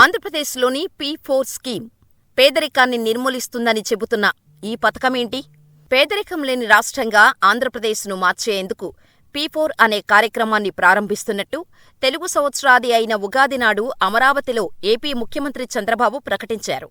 ఆంధ్రప్రదేశ్లోని P four scheme పేదరికాన్ని నిర్మూలిస్తుందని చెబుతున్న ఈ పథకమేంటి? పేదరికం లేని రాష్ట్రంగా ఆంధ్రప్రదేశ్ను మార్చేందుకు పీ ఫోర్ అనే కార్యక్రమాన్ని ప్రారంభిస్తున్నట్టు తెలుగు సంవత్సరాది అయిన ఉగాది నాడు అమరావతిలో ఏపీ ముఖ్యమంత్రి చంద్రబాబు ప్రకటించారు.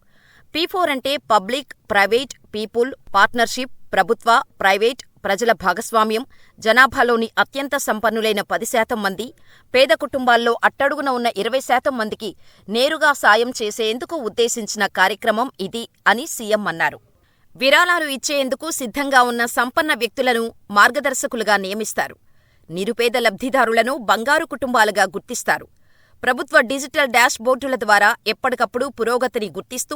పీ ఫోర్ అంటే పబ్లిక్ ప్రైవేట్ పీపుల్ పార్ట్నర్షిప్ ప్రభుత్వ ప్రైవేట్ ప్రజల భాగస్వామ్యం జనాభాలోని అత్యంత సంపన్నులైన పది శాతం మంది పేద కుటుంబాల్లో అట్టడుగున ఉన్న ఇరవై శాతం మందికి నేరుగా సాయం చేసేందుకు ఉద్దేశించిన కార్యక్రమం ఇది అని సీఎం అన్నారు. విరాళాలు ఇచ్చేందుకు సిద్ధంగా ఉన్న సంపన్న వ్యక్తులను మార్గదర్శకులుగా నియమిస్తారు. నిరుపేద లబ్ధిదారులను బంగారు కుటుంబాలుగా గుర్తిస్తారు. ప్రభుత్వ డిజిటల్ డాష్ బోర్డుల ద్వారా ఎప్పటికప్పుడు పురోగతిని గుర్తిస్తూ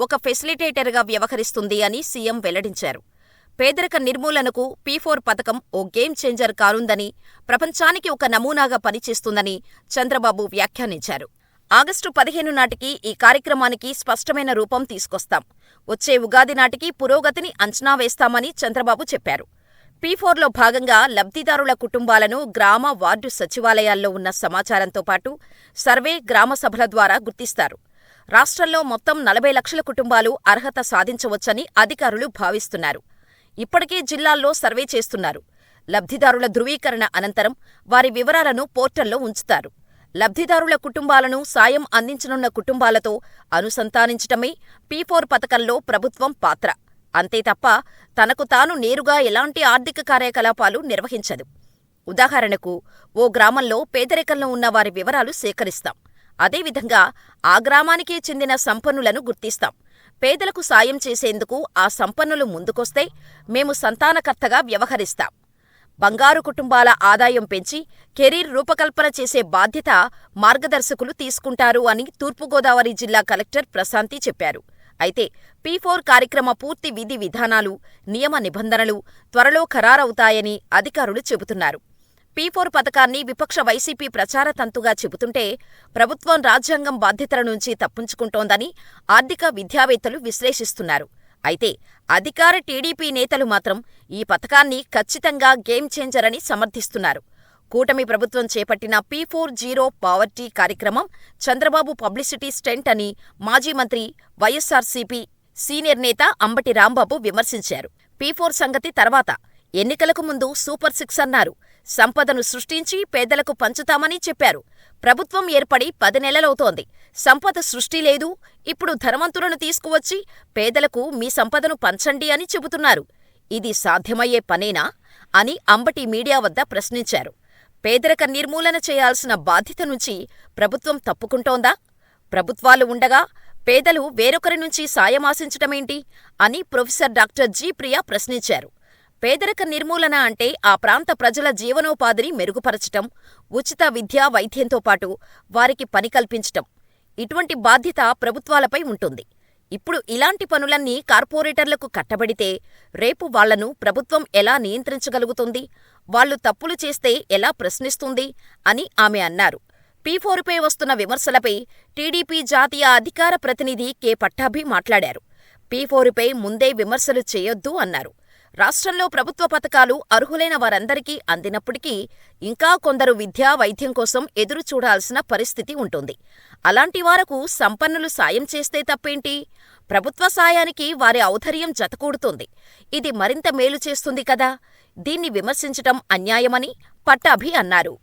ఒక ఫెసిలిటేటర్గా వ్యవహరిస్తుంది అని సీఎం వెల్లడించారు. పేదరిక నిర్మూలనకు పీఫోర్ పథకం ఓ గేమ్ చేంజర్ కానుందని ప్రపంచానికి ఒక నమూనాగా పనిచేస్తుందని చంద్రబాబు వ్యాఖ్యానించారు. ఆగస్టు పదిహేను నాటికి ఈ కార్యక్రమానికి స్పష్టమైన రూపం తీసుకొస్తాం. వచ్చే ఉగాది నాటికి పురోగతిని అంచనా వేస్తామని చంద్రబాబు చెప్పారు. పీఫోర్లో భాగంగా లబ్ధిదారుల కుటుంబాలను గ్రామ వార్డు సచివాలయాల్లో ఉన్న సమాచారంతో పాటు సర్వే గ్రామ సభల ద్వారా గుర్తిస్తారు. రాష్ట్రంలో మొత్తం నలభై లక్షల కుటుంబాలు అర్హత సాధించవచ్చని అధికారులు భావిస్తున్నారు. ఇప్పటికే జిల్లాల్లో సర్వే చేస్తున్నారు. లబ్ధిదారుల ధృవీకరణ అనంతరం వారి వివరాలను పోర్టల్లో ఉంచుతారు. లబ్ధిదారుల కుటుంబాలను సాయం అందించనున్న కుటుంబాలతో అనుసంధానించటమే పీ ఫోర్ పథకంలో ప్రభుత్వం పాత్ర. అంతే తప్ప తనకు తాను నేరుగా ఎలాంటి ఆర్థిక కార్యకలాపాలు నిర్వహించదు. ఉదాహరణకు ఓ గ్రామంలో పేదరికంలో ఉన్న వారి వివరాలు సేకరిస్తాం. అదేవిధంగా ఆ గ్రామానికే చెందిన సంపన్నులను గుర్తిస్తాం. పేదలకు సాయం చేసేందుకు ఆ సంపన్నులు ముందుకొస్తే మేము సంతానకర్తగా వ్యవహరిస్తాం. బంగారు కుటుంబాల ఆదాయం పెంచి కెరీర్ రూపకల్పన చేసే బాధ్యత మార్గదర్శకులు తీసుకుంటారు అని తూర్పుగోదావరి జిల్లా కలెక్టర్ ప్రశాంతి చెప్పారు. అయితే పీ ఫోర్ కార్యక్రమ పూర్తి విధి విధానాలు నియమ నిబంధనలు త్వరలో ఖరారవుతాయని అధికారులు చెబుతున్నారు. పీ ఫోర్ పథకాన్ని విపక్ష వైసీపీ ప్రచార తంతుగా చెబుతుంటే ప్రభుత్వం రాజ్యాంగం బాధ్యతల నుంచి తప్పించుకుంటోందని ఆర్థిక విద్యావేత్తలు విశ్లేషిస్తున్నారు. అయితే అధికార టీడీపీ నేతలు మాత్రం ఈ పథకాన్ని ఖచ్చితంగా గేమ్ చేంజర్ అని సమర్థిస్తున్నారు. కూటమి ప్రభుత్వం చేపట్టిన పీ ఫోర్ జీరో పావర్టీ కార్యక్రమం చంద్రబాబు పబ్లిసిటీ స్టెంట్ అని మాజీ మంత్రి వైఎస్సార్సీపీ సీనియర్ నేత అంబటి రాంబాబు విమర్శించారు. పీ ఫోర్ సంగతి తర్వాత. ఎన్నికలకు ముందు సూపర్ సిక్స్ అన్నారు. సంపదను సృష్టించి పేదలకు పంచుతామని చెప్పారు. ప్రభుత్వం ఏర్పడి పది నెలలవుతోంది. సంపద సృష్టి లేదు. ఇప్పుడు ధనవంతులను తీసుకువచ్చి పేదలకు మీ సంపదను పంచండి అని చెబుతున్నారు. ఇది సాధ్యమయ్యే పనేనా? అని అంబటి మీడియా వద్ద ప్రశ్నించారు. పేదరిక నిర్మూలన చేయాల్సిన బాధ్యత నుంచి ప్రభుత్వం తప్పుకుంటోందా? ప్రభుత్వాలు ఉండగా పేదలు వేరొకరి నుంచి సాయం ఆశించటమేంటి అని ప్రొఫెసర్ డాక్టర్ జి ప్రియా ప్రశ్నించారు. పేదరిక నిర్మూలన అంటే ఆ ప్రాంత ప్రజల జీవనోపాధిని మెరుగుపరచటం ఉచిత విద్యా వైద్యంతో పాటు వారికి పని కల్పించటం. ఇటువంటి బాధ్యత ప్రభుత్వాలపై ఉంటుంది. ఇప్పుడు ఇలాంటి పనులన్నీ కార్పొరేటర్లకు కట్టబడితే రేపు వాళ్ళను ప్రభుత్వం ఎలా నియంత్రించగలుగుతుంది వాళ్ళు తప్పులు చేస్తే ఎలా ప్రశ్నిస్తుంది అని ఆమె అన్నారు. పీ ఫోరుపై వస్తున్న విమర్శలపై టీడీపీ జాతీయ అధికార ప్రతినిధి కె పట్టాభి మాట్లాడారు. పీ ఫోరుపై ముందే విమర్శలు చేయొద్దు అన్నారు. రాష్ట్రంలో ప్రభుత్వ పథకాలు అర్హులైన వారందరికీ అందినప్పటికీ ఇంకా కొందరు విద్యా వైద్యం కోసం ఎదురు చూడాల్సిన పరిస్థితి ఉంటుంది. అలాంటి వారకు సంపన్నులు సాయం చేస్తే తప్పేంటి? ప్రభుత్వ సాయానికి వారి ఔధర్యం జతకూడుతుంది. ఇది మరింత మేలు చేస్తుంది కదా? దీన్ని విమర్శించటం అన్యాయమని పట్టాభి అన్నారు.